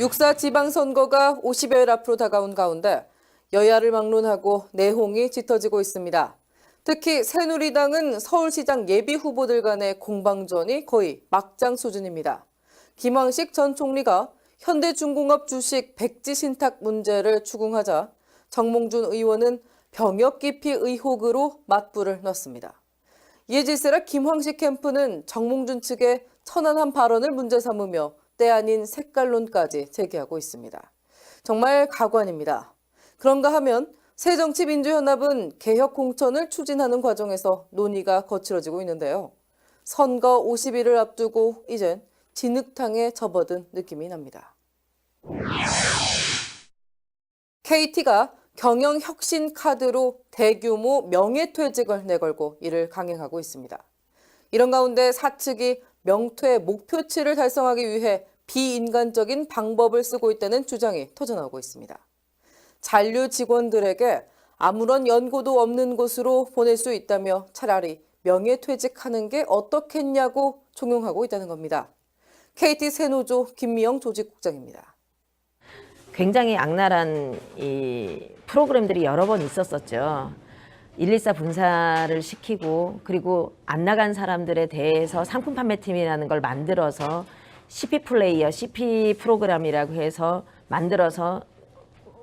육사 지방선거가 50여일 앞으로 다가온 가운데 여야를 막론하고 내홍이 짙어지고 있습니다. 특히 새누리당은 서울시장 예비 후보들 간의 공방전이 거의 막장 수준입니다. 김황식 전 총리가 현대중공업 주식 백지 신탁 문제를 추궁하자 정몽준 의원은 병역 기피 의혹으로 맞불을 놨습니다. 이에 질세라 김황식 캠프는 정몽준 측의 천안한 발언을 문제 삼으며 때 아닌 색깔론까지 제기하고 있습니다. 정말 가관입니다. 그런가 하면 새정치민주연합은 개혁 공천을 추진하는 과정에서 논의가 거칠어지고 있는데요. 선거 50일을 앞두고 이젠 진흙탕에 접어든 느낌이 납니다. KT가 경영혁신 카드로 대규모 명예퇴직을 내걸고 이를 강행하고 있습니다. 이런 가운데 사측이 명퇴 목표치를 달성하기 위해 비인간적인 방법을 쓰고 있다는 주장이 터져나오고 있습니다. 잔류 직원들에게 아무런 연고도 없는 곳으로 보낼 수 있다며 차라리 명예퇴직하는 게 어떻겠냐고 종용하고 있다는 겁니다. KT 새노조 김미영 조직국장입니다. 굉장히 악랄한 이 프로그램들이 여러 번 있었었죠. 114 분사를 시키고 그리고 안 나간 사람들에 대해서 상품 판매팀이라는 걸 만들어서 CP 플레이어, CP 프로그램이라고 해서 만들어서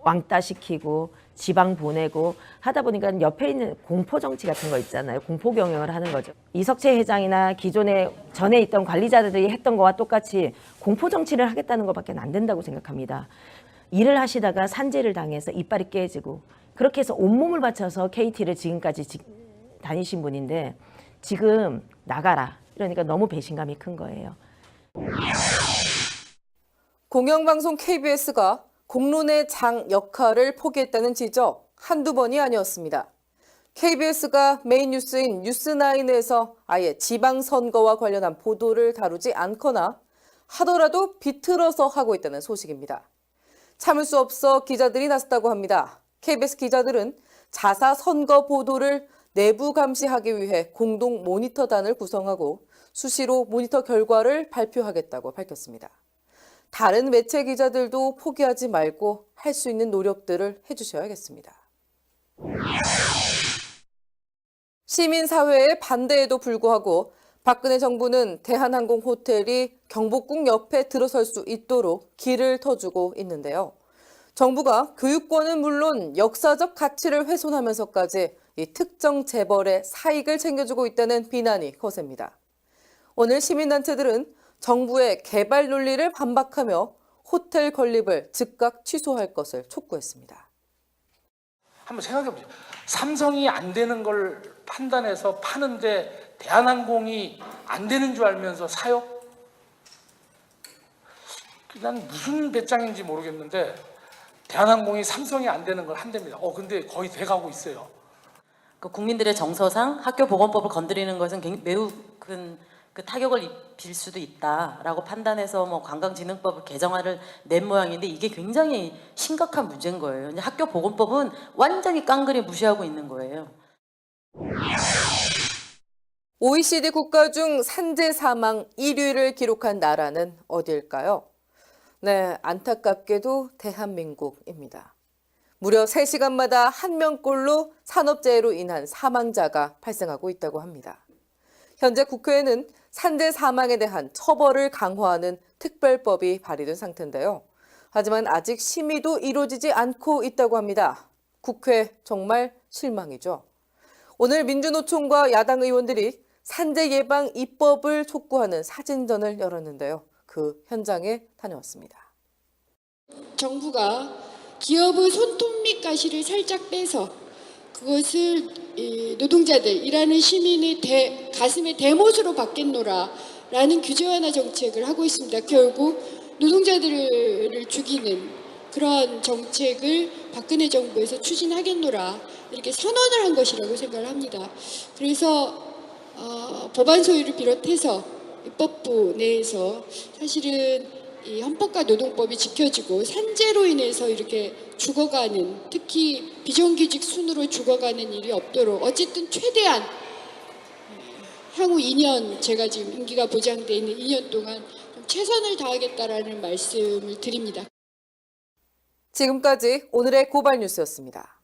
왕따 시키고 지방 보내고 하다 보니까 옆에 있는 공포 정치 같은 거 있잖아요. 공포 경영을 하는 거죠. 이석채 회장이나 기존에 전에 있던 관리자들이 했던 거와 똑같이 공포 정치를 하겠다는 것밖에 안 된다고 생각합니다. 일을 하시다가 산재를 당해서 이빨이 깨지고 그렇게 해서 온몸을 바쳐서 KT를 지금까지 지- 다니신 분인데 지금 나가라 이러니까 너무 배신감이 큰 거예요. 공영방송 KBS가 공론의 장 역할을 포기했다는 지적 한두 번이 아니었습니다. KBS가 메인 뉴스인 뉴스나인에서 아예 지방선거와 관련한 보도를 다루지 않거나 하더라도 비틀어서 하고 있다는 소식입니다. 참을 수 없어 기자들이 나섰다고 합니다. KBS 기자들은 자사 선거 보도를 내부 감시하기 위해 공동 모니터단을 구성하고 수시로 모니터 결과를 발표하겠다고 밝혔습니다. 다른 매체 기자들도 포기하지 말고 할 수 있는 노력들을 해주셔야겠습니다. 시민사회의 반대에도 불구하고 박근혜 정부는 대한항공 호텔이 경복궁 옆에 들어설 수 있도록 길을 터주고 있는데요. 정부가 교육권은 물론 역사적 가치를 훼손하면서까지 이 특정 재벌의 사익을 챙겨주고 있다는 비난이 거셉니다. 오늘 시민단체들은 정부의 개발 논리를 반박하며 호텔 건립을 즉각 취소할 것을 촉구했습니다. 한번 생각해 보세요. 삼성이 안 되는 걸 판단해서 파는데 대한항공이 안 되는 줄 알면서 사요? 난 무슨 배짱인지 모르겠는데 대한항공이 삼성이 안 되는 걸 한답니다. 어 근데 거의 돼가고 있어요. 그 국민들의 정서상 학교 보건법을 건드리는 것은 굉- 매우 큰 그 타격을 입힐 수도 있다라고 판단해서 뭐 관광진흥법을 개정안을 낸 모양인데 이게 굉장히 심각한 문제인 거예요. 학교 보건법은 완전히 깡그리 무시하고 있는 거예요. OECD 국가 중 산재 사망 1위를 기록한 나라는 어디일까요? 네, 안타깝게도 대한민국입니다. 무려 3시간마다 한 명꼴로 산업재해로 인한 사망자가 발생하고 있다고 합니다. 현재 국회에는 산재 사망에 대한 처벌을 강화하는 특별법이 발의된 상태인데요. 하지만 아직 심의도 이루어지지 않고 있다고 합니다. 국회 정말 실망이죠. 오늘 민주노총과 야당 의원들이 산재 예방 입법을 촉구하는 사진전을 열었는데요. 그 현장에 다녀왔습니다. 정부가 기업의 손톱 밑 가시를 살짝 빼서 그것을 이 노동자들 일하는 시민의 대, 가슴의 대못으로 받겠노라라는 규제 완화 정책을 하고 있습니다. 결국 노동자들을 죽이는 그러한 정책을 박근혜 정부에서 추진하겠노라 이렇게 선언을 한 것이라고 생각을 합니다. 그래서 어, 법안 소위를 비롯해서 입법부 내에서 사실은 이 헌법과 노동법이 지켜지고 산재로 인해서 이렇게 죽어가는 특히 비정규직 순으로 죽어가는 일이 없도록 어쨌든 최대한 향후 2년 제가 지금 임기가 보장돼 있는 2년 동안 좀 최선을 다하겠다라는 말씀을 드립니다. 지금까지 오늘의 고발 뉴스였습니다.